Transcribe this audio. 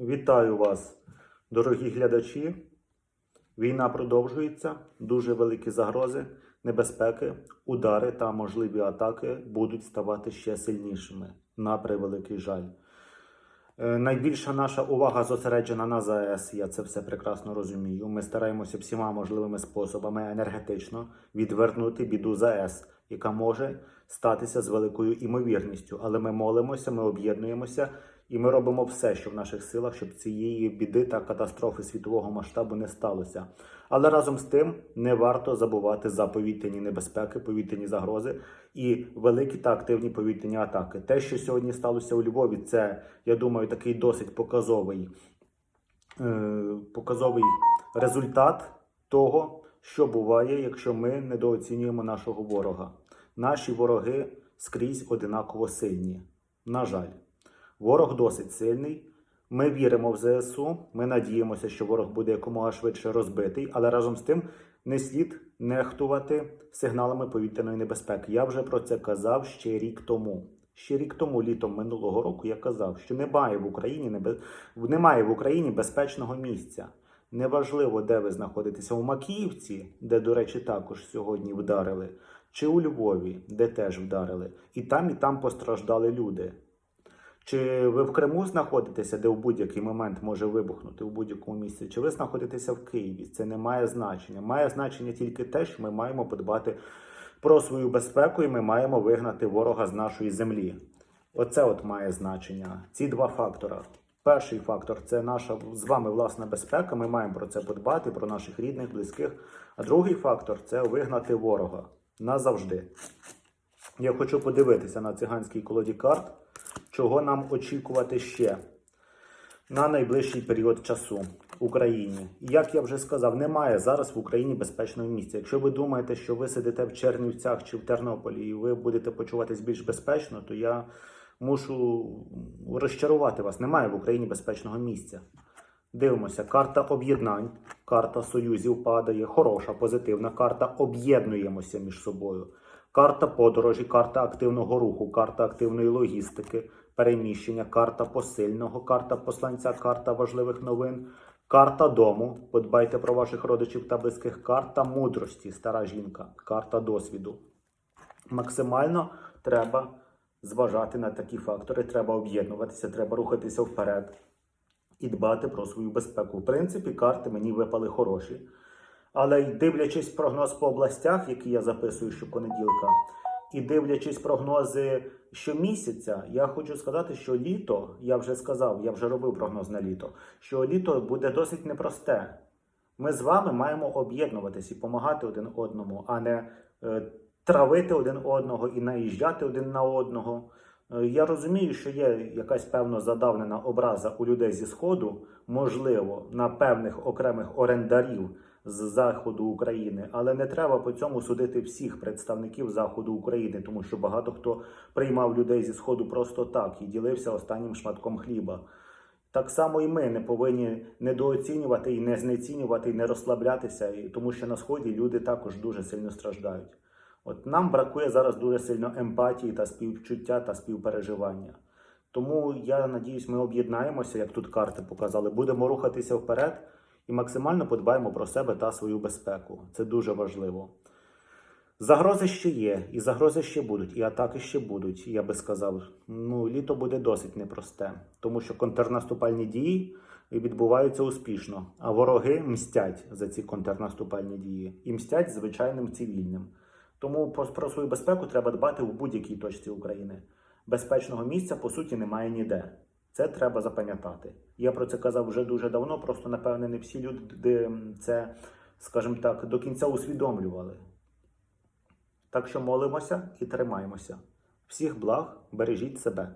Вітаю вас, дорогі глядачі. Війна продовжується, дуже великі загрози, небезпеки, удари та можливі атаки будуть ставати ще сильнішими. На превеликий жаль. Е, Найбільша наша увага зосереджена на ЗАЕС. Я це все прекрасно розумію. Ми стараємося всіма можливими способами енергетично відвернути біду ЗАЕС, яка може статися з великою імовірністю. Але ми молимося, ми об'єднуємося і ми робимо все, що в наших силах, щоб цієї біди та катастрофи світового масштабу не сталося. Але разом з тим не варто забувати за повітряні небезпеки, повітряні загрози і великі та активні повітряні атаки. Те, що сьогодні сталося у Львові, це я думаю, такий досить показовий, е, показовий результат того, що буває, якщо ми недооцінюємо нашого ворога. Наші вороги скрізь одинаково сильні. На жаль, ворог досить сильний. Ми віримо в ЗСУ. Ми надіємося, що ворог буде якомога швидше розбитий, але разом з тим не слід нехтувати сигналами повітряної небезпеки. Я вже про це казав ще рік тому. Ще рік тому, літом минулого року, я казав, що немає в Україні немає в Україні безпечного місця. Неважливо, де ви знаходитеся у Макіївці, де, до речі, також сьогодні вдарили, чи у Львові, де теж вдарили. І там, і там постраждали люди. Чи ви в Криму знаходитеся, де в будь-який момент може вибухнути у будь-якому місці, чи ви знаходитеся в Києві? Це не має значення. Має значення тільки те, що ми маємо подбати про свою безпеку і ми маємо вигнати ворога з нашої землі. Оце от має значення. Ці два фактора. Перший фактор це наша з вами власна безпека. Ми маємо про це подбати, про наших рідних, близьких. А другий фактор це вигнати ворога назавжди. Я хочу подивитися на циганській колоді карт, чого нам очікувати ще на найближчий період часу в Україні. Як я вже сказав, немає зараз в Україні безпечного місця. Якщо ви думаєте, що ви сидите в Чернівцях чи в Тернополі і ви будете почуватись більш безпечно, то я мушу розчарувати вас. Немає в Україні безпечного місця. Дивимося, карта об'єднань, карта союзів падає, хороша, позитивна карта. Об'єднуємося між собою. Карта подорожі, карта активного руху, карта активної логістики, переміщення, карта посильного, карта посланця, карта важливих новин, карта дому. Подбайте про ваших родичів та близьких, карта мудрості, стара жінка, карта досвіду. Максимально треба зважати на такі фактори, треба об'єднуватися, треба рухатися вперед і дбати про свою безпеку. В принципі, карти мені випали хороші. Але й дивлячись прогноз по областях, які я записую щопонеділка, і дивлячись прогнози щомісяця, я хочу сказати, що літо, я вже сказав, я вже робив прогноз на літо, що літо буде досить непросте. Ми з вами маємо об'єднуватись і допомагати один одному, а не е, травити один одного і наїжджати один на одного. Е, Я розумію, що є якась певно задавнена образа у людей зі Сходу, можливо, на певних окремих орендарів з заходу України, але не треба по цьому судити всіх представників заходу України, тому що багато хто приймав людей зі Сходу просто так і ділився останнім шматком хліба. Так само і ми не повинні недооцінювати і не знецінювати, і не розслаблятися, тому що на сході люди також дуже сильно страждають. От нам бракує зараз дуже сильно емпатії та співчуття та співпереживання. Тому я надіюсь, ми об'єднаємося, як тут карти показали, будемо рухатися вперед і максимально подбаємо про себе та свою безпеку. Це дуже важливо. Загрози ще є, і загрози ще будуть, і атаки ще будуть. Я би сказав, ну літо буде досить непросте, тому що контрнаступальні дії відбуваються успішно, а вороги мстять за ці контрнаступальні дії і мстять звичайним цивільним. Тому про, свою безпеку треба дбати в будь-якій точці України. Безпечного місця по суті немає ніде. Це треба запам'ятати. Я про це казав вже дуже давно, просто напевне не всі люди це, скажімо так, до кінця усвідомлювали. Так що молимося і тримаємося. Всіх благ, бережіть себе.